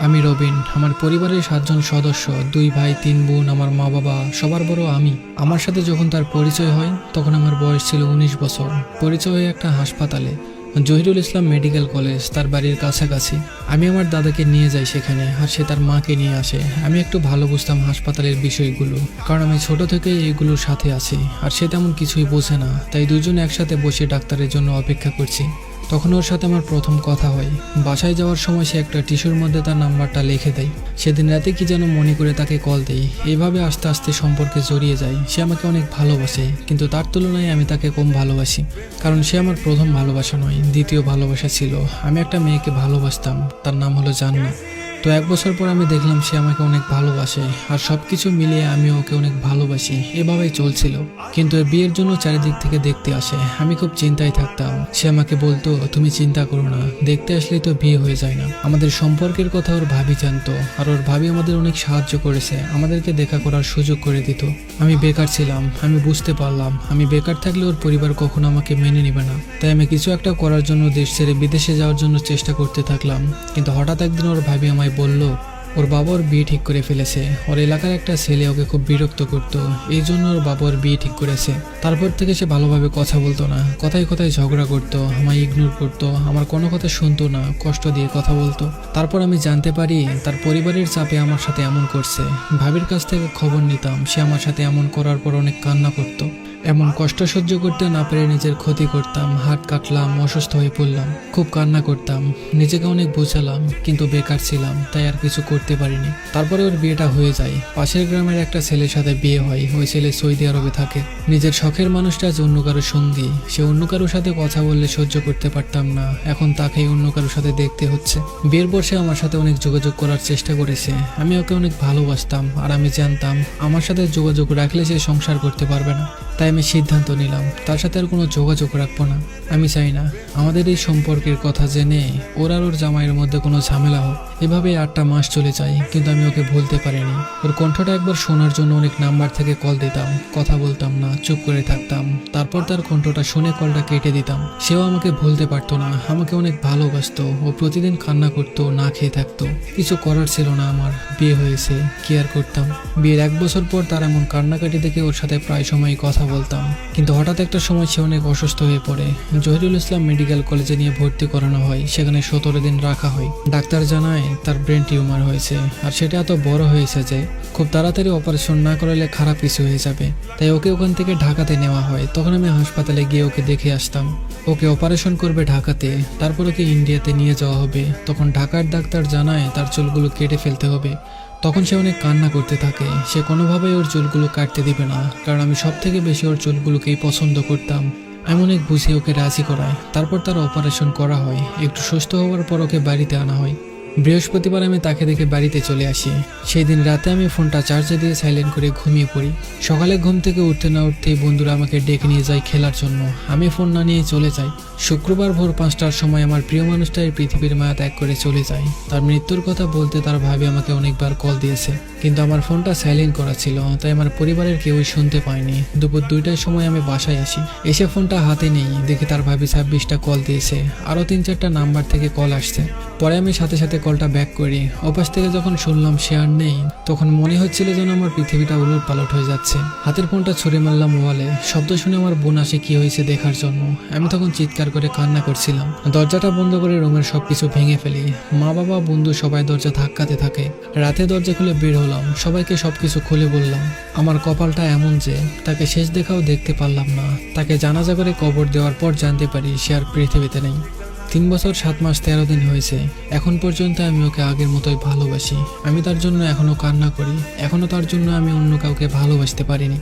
আমি রবিন, আমার পরিবারের সাতজন সদস্য, দুই ভাই, তিন বোন, আমার মা বাবা, সবার বড় আমি। আমার সাথে যখন তার পরিচয় হয়, তখন আমার বয়স ছিল উনিশ বছর। পরিচয় হয় একটা হাসপাতালে, জহিরুল ইসলাম মেডিকেল কলেজ, তার বাড়ির কাছাকাছি। আমি আমার দাদাকে নিয়ে যাই সেখানে, আর সে তার মাকে নিয়ে আসে। আমি একটু ভালো বুঝতাম হাসপাতালের বিষয়গুলো, কারণ আমি ছোট থেকেই এইগুলোর সাথে আছি, আর সে তেমন কিছুই বোঝে না। তাই দুজন একসাথে বসে ডাক্তারের জন্য অপেক্ষা করছি। তখন ওর সাথে আমার প্রথম কথা হয়। বাসায় যাওয়ার সময় সে একটা টিস্যুর মধ্যে তার নাম্বারটা লিখে দেয়। সেদিন রাতে কি যেন মনে করে তাকে কল দেই এইভাবে আস্তে আস্তে সম্পর্কে জড়িয়ে যায়। সে আমাকে অনেক ভালোবাসে, কিন্তু তার তুলনায় আমি তাকে কম ভালোবাসি। কারণ সে আমার প্রথম ভালোবাসা নয়, দ্বিতীয় ভালোবাসা ছিল। আমি একটা মেয়েকে ভালোবাসতাম, তার নাম হলো জান্নাত। তো এক বছর পর আমি দেখলাম সে আমাকে অনেক ভালোবাসে, আর সব কিছু মিলিয়ে আমি ওকে অনেক ভালোবাসি। এভাবেই চলছিল। কিন্তু এর বিয়ের জন্য চারিদিক থেকে দেখতে আসে। আমি খুব চিন্তায় থাকতাম। সে আমাকে বলতো, তুমি চিন্তা করো না। দেখতে আসলেই তো বিয়ে হয়ে যায় না। আমাদের সম্পর্কের কথা ওর ভাবি জানতো, আর ওর ভাবি আমাদের অনেক সাহায্য করেছে। আমাদেরকে দেখা করার সুযোগ করে দিত। আমি বেকার ছিলাম। আমি বুঝতে পারলাম। আমি বেকার থাকলে ওর পরিবার কখনো আমাকে মেনে নেবে না। তাই আমি কিছু একটা করার জন্য দেশ ছেড়ে বিদেশে যাওয়ার জন্য চেষ্টা করতে থাকলাম। কিন্তু হঠাৎ একদিন ওর ভাবি আমায় বলল, ওর বাবা ওর বিয়ে ঠিক করে ফেলেছে। ওর এলাকার একটা ছেলে ওকে খুব বিরক্ত করতো। এই জন্য ওর বাবা ওর বিয়ে ঠিক করেছে। তারপর থেকে সে ভালোভাবে কথা বলতো না। কথায় কথায় ঝগড়া করতো, আমায় ইগনোর করতো, আমার কোনো কথা শুনতো না, কষ্ট দিয়ে কথা বলতো। তারপর আমি জানতে পারি, তার পরিবারের চাপে আমার সাথে এমন করছে। ভাবির কাছ থেকে খবর নিতাম, সে আমার সাথে এমন করার পর অনেক কান্না করতো। এমন কষ্ট সহ্য করতে না পেরে নিজের ক্ষতি করতাম, হাত কাটলাম, অসুস্থ হয়ে পড়লাম, খুব কান্না করতাম, নিজেকে অনেক বোঝালাম, কিন্তু বেকার ছিলাম, তাই আর কিছু করতে পারিনি। তারপরে ওর বিয়েটা হয়ে যায়। পাশের গ্রামের একটা ছেলের সাথে বিয়ে হয়, ওই ছেলে সৌদি আরবে থাকে। নিজের শখের মানুষটা যে অন্য কারও সঙ্গী, সে অন্য কারোর সাথে কথা বললে সহ্য করতে পারতাম না, এখন তাকেই অন্য কারোর সাথে দেখতে হচ্ছে। বিয়ের পর সে আমার সাথে অনেক যোগাযোগ করার চেষ্টা করেছে। আমি ওকে অনেক ভালোবাসতাম, আর আমি জানতাম, আমার সাথে যোগাযোগ রাখলে সে সংসার করতে পারবে না। তাই আমি সিদ্ধান্ত নিলাম, তার সাথে আর কোনো যোগাযোগ রাখব না। আমি চাই না, আমাদের এই সম্পর্কের কথা জেনে ওর আর ওর জামাইয়ের মধ্যে কোনো ঝামেলা হোক। এভাবে আটটা মাস চলে যায়, কিন্তু আমি ওকে ভুলতে পারিনি। ওর কণ্ঠটা একবার শোনার জন্য অনেক নাম্বার থেকে কল দিতাম, কথা বলতাম না, চুপ করে থাকতাম। তারপর তার কণ্ঠটা শুনে কলটা কেটে দিতাম। সেও আমাকে ভুলতে পারতো না, আমাকে অনেক ভালোবাসতো, ও প্রতিদিন কান্না করতো, না খেয়ে থাকতো। কিছু করার ছিল না আমার, বিয়ে হয়েছে, কেয়ার করতাম। বিয়ের এক বছর পর তার এমন কান্নাকাটি দেখে ওর সাথে প্রায় সময় কথা বলতাম। কিন্তু হঠাৎ একটা সময় সে অনেক অসুস্থ হয়ে পড়ে। জহিরুল ইসলাম মেডিকেল কলেজে নিয়ে ভর্তি করানো হয়, সেখানে সতেরো দিন রাখা হয়। ডাক্তার জানায় তার ব্রেন টিউমার হয়েছে। আর সেটা এত বড় হয়েছে যে, খুব তাড়াতাড়ি অপারেশন না করালে খারাপ কিছু হয়ে যাবে। তাই ওকে ওখান থেকে ঢাকাতে নেওয়া হয়। তখন আমি হাসপাতালে গিয়ে ওকে দেখে আসতাম। ওকে অপারেশন করবে ঢাকাতে। তারপর ওকে ইন্ডিয়াতে নিয়ে যাওয়া হবে। তখন ঢাকার ডাক্তার জানায় তার চুলগুলো কেটে ফেলতে হবে। তখন সে অনেক কান্না করতে থাকে। সে কোনোভাবেই ওর চুলগুলো কাটতে দিবে না। কারণ আমি সব থেকে বেশি ওর চুলগুলোকেই পছন্দ করতাম। আমি অনেক বুঝিয়ে ওকে রাজি করায়। তারপর তার অপারেশন করা হয়। একটু সুস্থ হওয়ার পর ওকে বাড়িতে আনা হয়। বৃহস্পতিবার আমি তাকে দেখে বাড়িতে চলে আসি। সেই দিন রাতে আমি ফোনটা চার্জে দিয়ে সাইলেন্ট করে ঘুমিয়ে পড়ি। সকালে ঘুম থেকে উঠতে না উঠতেই বন্ধুরা আমাকে ডেকে নিয়ে যায় খেলার জন্য। আমি ফোন না নিয়ে চলে যাই। শুক্রবার ভোর পাঁচটার সময় আমার প্রিয় মানুষটা এই পৃথিবীর মায়া ত্যাগ করে চলে যায়। তার মৃত্যুর কথা বলতে তার ভাবি আমাকে অনেকবার কল দিয়েছে। কিন্তু আমার ফোনটা সাইলেন্ট করা ছিল, তাই আমার পরিবারের কেউই শুনতে পায়নি। দুপুর দুইটার সময় আমি বাসায় আসি। এসে ফোনটা হাতে নেই। দেখে তার ভাবি ছাব্বিশটা কল দিয়েছে। আরও তিন চারটা নাম্বার থেকে কল আসছে। পরে আমি সাথে সাথে কলটা ব্যাক করি। ওপাশ থেকে যখন শুনলাম সে আর নেই, তখন মনে হচ্ছিল যেন আমার পৃথিবীটা উলট পালট হয়ে যাচ্ছে। হাতের ফোনটা ছুঁড়ে মারলাম ওয়ালে। শব্দ শুনে আমার বোন আসে, কি হয়েছে দেখার জন্য? আমি তখন চিৎকার করে কান্না করছিলাম। দরজাটা বন্ধ করে রুমের সবকিছু ভেঙে ফেলি। মা, বাবা, বন্ধু সবাই দরজা ধাক্কাতে থাকে। রাতে দরজা খুলে বের হলাম। সবাইকে সবকিছু খুলে বললাম, আমার কপালটা এমন যে, তাকে শেষ দেখাও দেখতে পারলাম না। তাকে জানাজা করে কবর দেওয়ার পর জানতে পারি সে আর পৃথিবীতে নেই। তিন বছর সাত মাস তেরো দিন হয়েছে। এখন পর্যন্ত আমি ওকে আগের মতোই ভালোবাসি। আমি তার জন্য এখনও কান্না করি। এখনও তার জন্য আমি অন্য কাউকে ভালোবাসতে পারিনি।